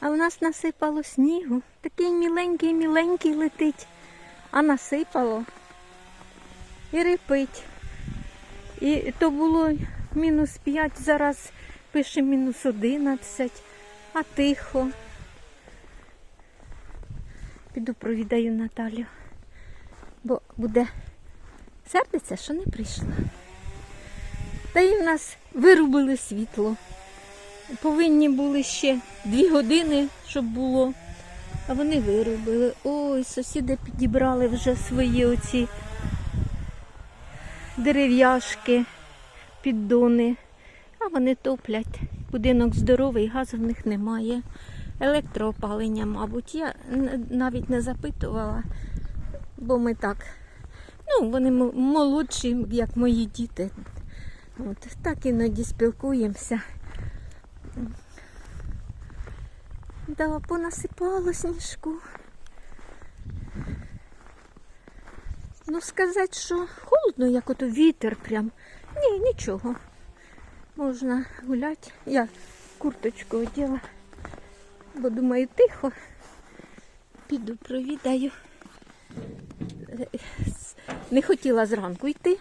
А в нас насипало снігу. Такий міленький, міленький летить. А насипало. І рипить. І то було мінус 5, зараз пише мінус 11, а тихо. Піду провідаю Наталю, бо буде сердиться, що не прийшла. Та й в нас вирубили світло. Повинні були ще дві години, щоб було. А вони вирубили. Ой, сусіди підібрали вже свої оці дерев'яшки, піддони. А вони топлять. Будинок здоровий, газу в них немає. Електроопалення, мабуть. Я навіть не запитувала, бо ми так. Ну, вони молодші, як мої діти. От, так іноді спілкуємося. Да, понасипало сніжку. Ну, сказати, що холодно, як ото вітер прям. Ні, нічого. Можна гуляти. Я курточку оділа, бо думаю, тихо. Піду провідаю. Е, Не хотіла зранку йти.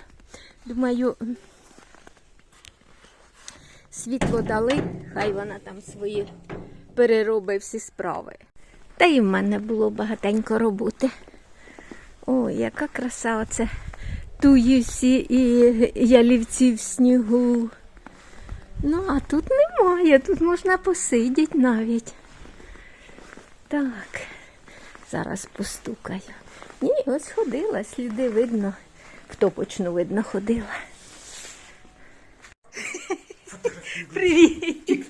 Думаю, світло дали, хай вона там свої переробить всі справи. Та й в мене було багатенько роботи. Ой, яка краса оце. Туї всі і ялівці в снігу. Ну, а тут немає, тут можна посидіти навіть. Так, зараз постукаю. Ні, ось ходила, сліди видно. В топочну видно ходила. Привіт!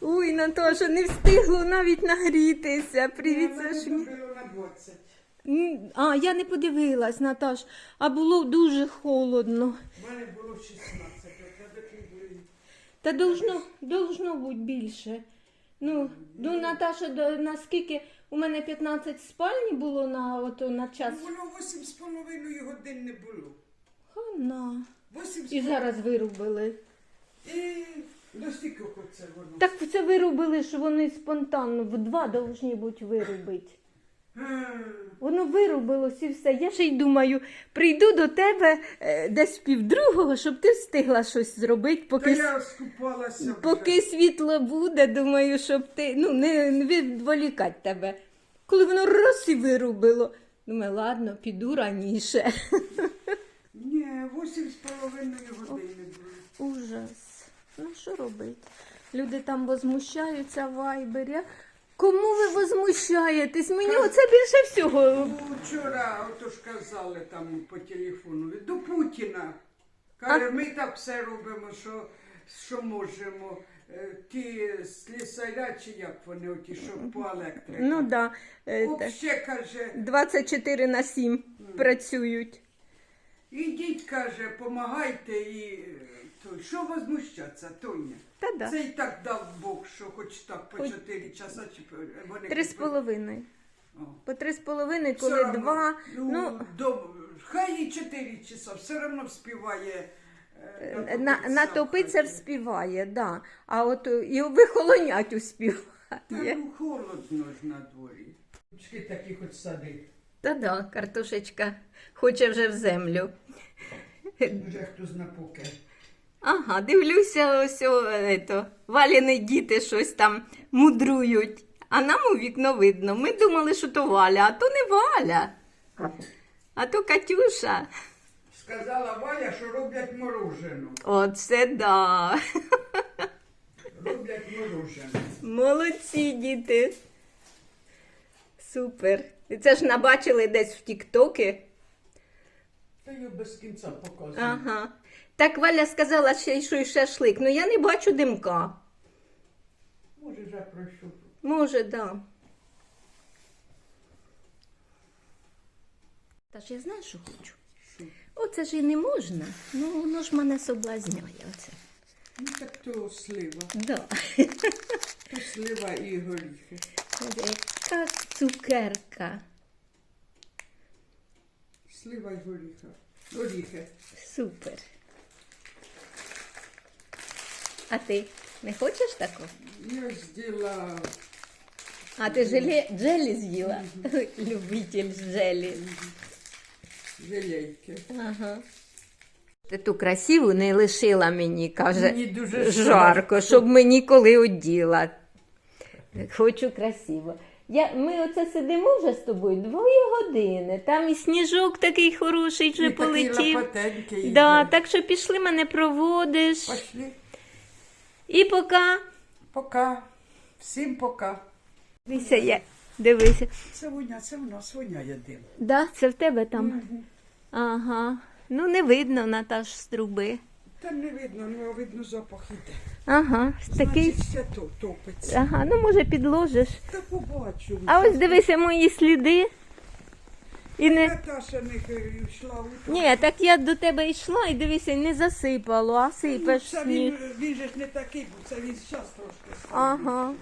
Ой, Наташа, не встигло навіть нагрітися. Привіт, 20. А, я не подивилась, Наташ, а було дуже холодно. У мене було 16, а тебе були. Та должно, должно бути більше. Ну, ну Наташа, до- наскільки у мене 15 спальні було на, ото, на час. Воно 8 з половиною годин не було. Хана. 8 І зараз вирубили. І до стільки це воно. Так це вирубили, що вони спонтанно в два повинні бути вирубити. А, Воно вирубилось і все. Я ще й думаю, прийду до тебе е, десь півдругого, щоб ти встигла щось зробити, Та поки, с- я скупалася поки світло буде, думаю, щоб ти ну, не, не відволікати тебе. Коли воно раз і вирубило, думаю, ладно, піду раніше. Ні, 8 з половиною годин не було. Ужас. Ну що робити? Люди там возмущаються в вайбері. Кому ви возмущаєтесь? Мені оце більше всього. Ну, вчора ото ж казали там по телефону до Путіна. Каже, ми так все робимо, що, що можемо. Е, Ті слісаря, чи як вони, оті, що по електриці. Ну да, е, те, Вообще, каже, 24 на 7 працюють. ідіть, каже, помагайте і е, той. Що возмущатися, Тоня? Та да. Це і так дав Бог, що хоч так по Хоч- 4 часа чи по- вони Три з половиною. О. По три з половиною, Все коли равно, два. Ну, Ну, до, хай і 4 часа, все одно вспіває. е, на, натопитися натопиться в хаті. вспіває, да. А от е, і вихолонять Та успіває. ну холодно ж на дворі. Чки такі хоч сади. Та да, картошечка хоче вже в землю. Вже хто зна поки. Ага, дивлюся, ось ето, валіни діти щось там мудрують. А нам у вікно видно. Ми думали, що то Валя, а то не Валя. А то Катюша. Сказала Валя, що роблять морожену. Оце да. Роблять морожену. Молодці діти. Супер. І це ж набачили десь в Тіктоки. Та його без кінця показує. Ага. Так Валя сказала, що й шашлик. Ну я не бачу димка. Може, вже пройшов. Може, да. Та ж я знаю, що хочу. Оце ж і не можна. Ну, воно ж мене соблазняє. Оце. Ну так то слива. Да. То слива і горіхи. Яка цукерка. Слива і горіха. Горіхи. Супер. А ти не хочеш такого? Я зробила А ти желе, джелі з'їла? Любитель желі. Желейки. Ага. Ти ту красиву не лишила мені, каже. Мені дуже жарко, щоб мені коли оділа. Хочу красиво. Я, ми оце сидимо вже з тобою дві години. Там і сніжок такий хороший вже І такий полетів. лапотенький Да, йде. так що пішли мене проводиш. Пошли. І поки. Пока. Всім пока. Дивися, я. Дивися. Це воня, це в нас воняє дим. Да, це в тебе там. Ага. Ну не видно, Наташ, з труби. Там не видно, ну видно запах іде. Ага, такий. Значить, все то топиться. Ага, ну може підложиш. Та побачу. А ось дивися мої сліди. І не. Наташа не йшла у Ні, так я до тебе йшла і дивися, не засипало, а сипеш Це сніг. він, він же ж не такий, бо це він зараз трошки став. Ага.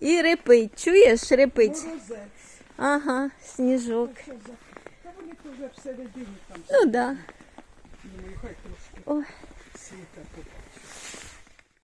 І репить, чуєш, репить. Морозець. Ага, сніжок. Що за- Та вони вже всередині там. Ну да. Думаю, хай трошки Ой. світа побачить.